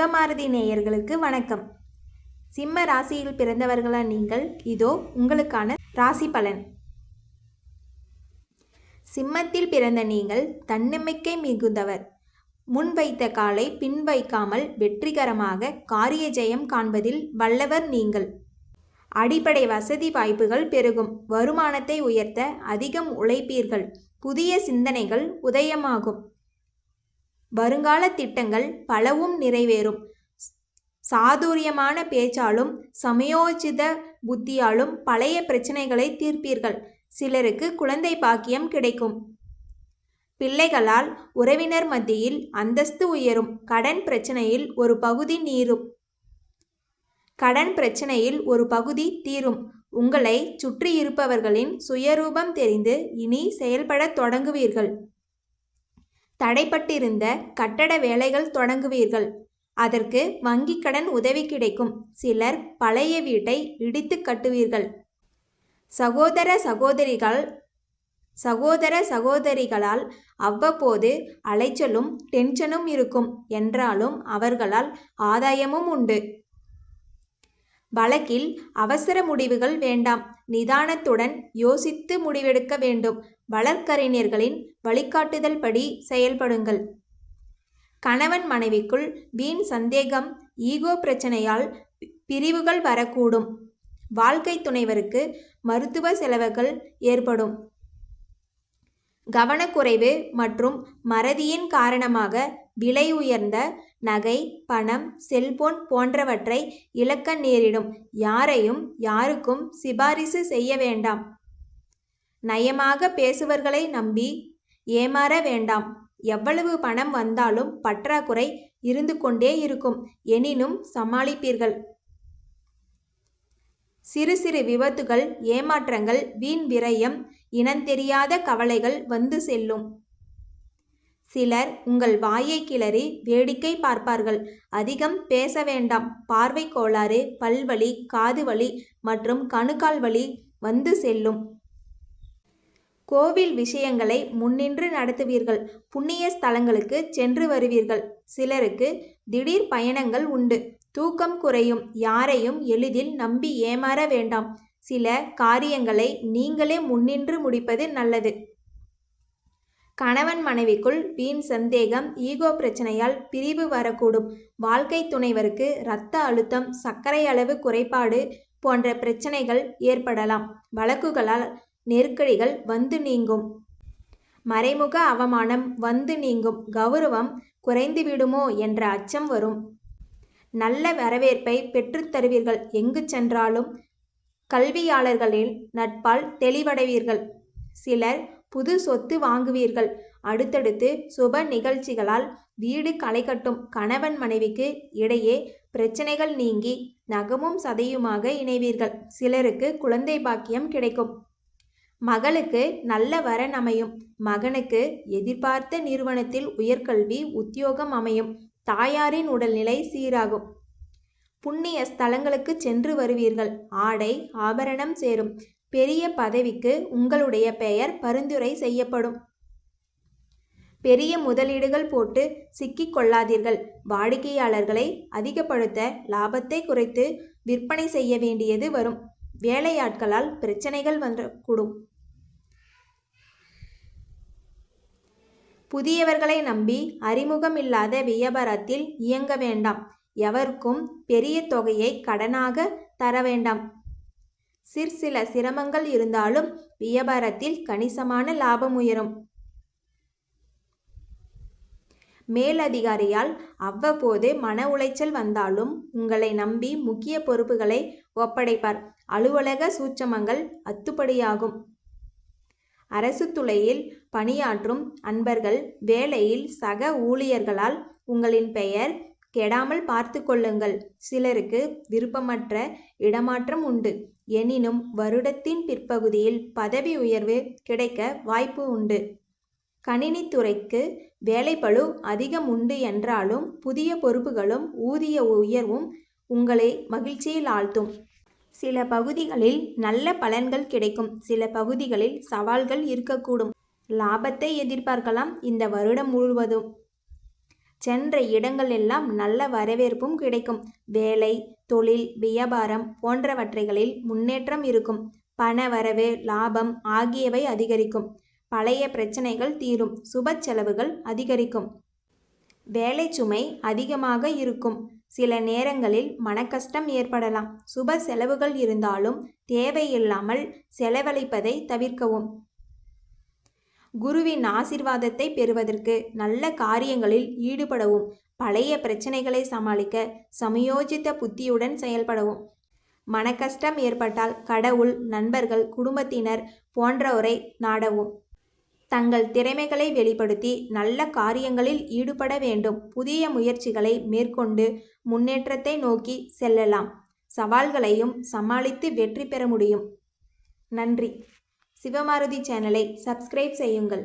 சிவமாரதி நேயர்களுக்கு வணக்கம். சிம்ம ராசியில் பிறந்தவர்களா நீங்கள்? இதோ உங்களுக்கான ராசி பலன். சிம்மத்தில் பிறந்த நீங்கள் தன்னம்பிக்கை மிகுந்தவர். முன் வைத்த காலை பின் வைக்காமல் வெற்றிகரமாக காரிய ஜெயம் காண்பதில் வல்லவர் நீங்கள். அடிப்படை வசதி வாய்ப்புகள் பெருகும். வருமானத்தை உயர்த்த அதிகம் உழைப்பீர்கள். புதிய சிந்தனைகள் உதயமாகும். வருங்கால திட்டங்கள் பலவும் நிறைவேறும். சாதுரியமான பேச்சாலும் சமயோஜித புத்தியாலும் பழைய பிரச்சனைகளை தீர்ப்பீர்கள். சிலருக்கு குழந்தை பாக்கியம் கிடைக்கும். பிள்ளைகளால் உறவினர் மத்தியில் அந்தஸ்து உயரும். கடன் பிரச்சனையில் ஒரு பகுதி நீரும். கடன் பிரச்சனையில் ஒரு பகுதி தீரும். உங்களை சுற்றி இருப்பவர்களின் சுயரூபம் தெரிந்து இனி செயல்படத் தொடங்குவீர்கள். தடைப்பட்டிருந்த கட்டட வேலைகள் தொடங்குவீர்கள். அதற்கு வங்கிக் கடன் உதவி கிடைக்கும். சிலர் பழைய வீட்டை இடித்து கட்டுவீர்கள். சகோதர சகோதரிகள் சகோதர சகோதரிகளால் அவ்வப்போது அலைச்சலும் டென்ஷனும் இருக்கும். என்றாலும் அவர்களால் ஆதாயமும் உண்டு. வழக்கில் அவசர முடிவுகள் வேண்டாம். நிதானத்துடன் யோசித்து முடிவெடுக்க வேண்டும். வழக்கறிஞர்களின் வழிகாட்டுதல் படி செயல்படுங்கள். கணவன் மனைவிக்குள் வீண் சந்தேகம் ஈகோ பிரச்சனையால் பிரிவுகள் வரக்கூடும். வாழ்க்கை துணைவருக்கு மருத்துவ செலவுகள் ஏற்படும். கவனக்குறைவு மற்றும் மறதியின் காரணமாக விலை உயர்ந்த நகை பணம் செல்போன் போன்றவற்றை இழக்க நேரிடும். யாரையும் யாருக்கும் சிபாரிசு செய்ய வேண்டாம். நயமாக பேசுவர்களை நம்பி ஏமாற வேண்டாம். எவ்வளவு பணம் வந்தாலும் பற்றாக்குறை இருந்து கொண்டே இருக்கும். எனினும் சமாளிப்பீர்கள். சிறு சிறு விபத்துகள் ஏமாற்றங்கள் வீண் விரயம் இனந்தெரியாத கவலைகள் வந்து செல்லும். சிலர் உங்கள் வாயை கிளறி வேடிக்கை பார்ப்பார்கள். அதிகம் பேச வேண்டாம். பார்வை கோளாறு பல்வலி காது வலி மற்றும் கணுக்கால் வலி வந்து செல்லும். கோவில் விஷயங்களை முன்னின்று நடத்துவீர்கள். புண்ணிய ஸ்தலங்களுக்கு சென்று வருவீர்கள். சிலருக்கு திடீர் பயணங்கள் உண்டு. தூக்கம் குறையும். யாரையும் எளிதில் நம்பி ஏமாற வேண்டாம். சில காரியங்களை நீங்களே முன்னின்று முடிப்பது நல்லது. கணவன் மனைவிக்குள் வீண் சந்தேகம் ஈகோ பிரச்சனையால் பிரிவு வரக்கூடும். வாழ்க்கை துணைவருக்கு இரத்த அழுத்தம் சர்க்கரை அளவு குறைபாடு போன்ற பிரச்சனைகள் ஏற்படலாம். வழக்குகளால் நெருக்கடிகள் வந்து நீங்கும். மறைமுக அவமானம் வந்து நீங்கும். கௌரவம் குறைந்துவிடுமோ என்ற அச்சம் வரும். நல்ல வரவேற்பை பெற்றுத்தருவீர்கள் எங்கு சென்றாலும் கல்வியாளர்களின் நட்பால் தெளிவடைவீர்கள். சிலர் புது சொத்து வாங்குவீர்கள். அடுத்தடுத்து சுப நிகழ்ச்சிகளால் வீடு களை கட்டும் கணவன் மனைவிக்கு இடையே பிரச்சனைகள் நீங்கி நகமும் சதையுமாக இணைவீர்கள். சிலருக்கு குழந்தை பாக்கியம் கிடைக்கும். மகளுக்கு நல்ல வரன் அமையும். மகனுக்கு எதிர்பார்த்த நிறுவனத்தில் உயர்கல்வி உத்தியோகம் அமையும். தாயாரின் உடல்நிலை சீராகும். புண்ணிய ஸ்தலங்களுக்கு சென்று வருவீர்கள். ஆடை ஆபரணம் சேரும். பெரிய பதவிக்கு உங்களுடைய பெயர் பரிந்துரை செய்யப்படும். பெரிய முதலீடுகள் போட்டு சிக்கிக் கொள்ளாதீர்கள். வாடிக்கையாளர்களை அதிகப்படுத்த லாபத்தை குறைத்து விற்பனை செய்ய வேண்டியது வரும். வேலையாட்களால் பிரச்சனைகள் வந்துக்கூடும் புதியவர்களை நம்பி அறிமுகம் இல்லாத வியாபாரத்தில் இயங்க வேண்டாம். எவருக்கும் பெரிய தொகையை கடனாக தர வேண்டாம். சிற்சில சிரமங்கள் இருந்தாலும் வியாபாரத்தில் கணிசமான லாபம் உயரும். மேலதிகாரியால் அவ்வப்போது மன உளைச்சல் வந்தாலும் உங்களை நம்பி முக்கிய பொறுப்புகளை ஒப்படைப்பார். அலுவலக சூட்சமங்கள் அத்துப்படியாகும். அரசு துறையில் பணியாற்றும் அன்பர்கள் வேலையில் சக ஊழியர்களால் உங்களின் பெயர் கெடாமல் பார்த்து கொள்ளுங்கள். சிலருக்கு விருப்பமற்ற இடமாற்றம் உண்டு. எனினும் வருடத்தின் பிற்பகுதியில் பதவி உயர்வு கிடைக்க வாய்ப்பு உண்டு. கணினித்துறைக்கு வேலைப்பளு அதிகம் உண்டு என்றாலும் புதிய பொறுப்புகளும் ஊதிய உயர்வும் உங்களை மகிழ்ச்சியில் ஆழ்த்தும். சில பகுதிகளில் நல்ல பலன்கள் கிடைக்கும். சில பகுதிகளில் சவால்கள் இருக்கக்கூடும். லாபத்தை எதிர்பார்க்கலாம். இந்த வருடம் முழுவதும் சென்ற இடங்கள் எல்லாம் நல்ல வரவேற்பும் கிடைக்கும். வேலை தொழில் வியாபாரம் போன்றவற்றைகளில் முன்னேற்றம் இருக்கும். பண வரவு லாபம் ஆகியவை அதிகரிக்கும். பழைய பிரச்சனைகள் தீரும். சுப செலவுகள் அதிகரிக்கும். வேலை சுமை அதிகமாக இருக்கும். சில நேரங்களில் மனக்கஷ்டம் ஏற்படலாம். சுப செலவுகள் இருந்தாலும் தேவையில்லாமல் செலவழிப்பதை தவிர்க்கவும். குருவின் ஆசிர்வாதத்தை பெறுவதற்கு நல்ல காரியங்களில் ஈடுபடவும் பழைய பிரச்சனைகளை சமாளிக்க சமயோஜித்த புத்தியுடன் செயல்படவும். மனக்கஷ்டம் ஏற்பட்டால் கடவுள் நண்பர்கள் குடும்பத்தினர் போன்றோரை நாடவும். தங்கள் திறமைகளை வெளிப்படுத்தி நல்ல காரியங்களில் ஈடுபட வேண்டும். புதிய முயற்சிகளை மேற்கொண்டு முன்னேற்றத்தை நோக்கி செல்லலாம். சவால்களையும் சமாளித்து வெற்றி பெற முடியும். நன்றி. சிவமாருதி சேனலை சப்ஸ்கிரைப் செய்யுங்கள்.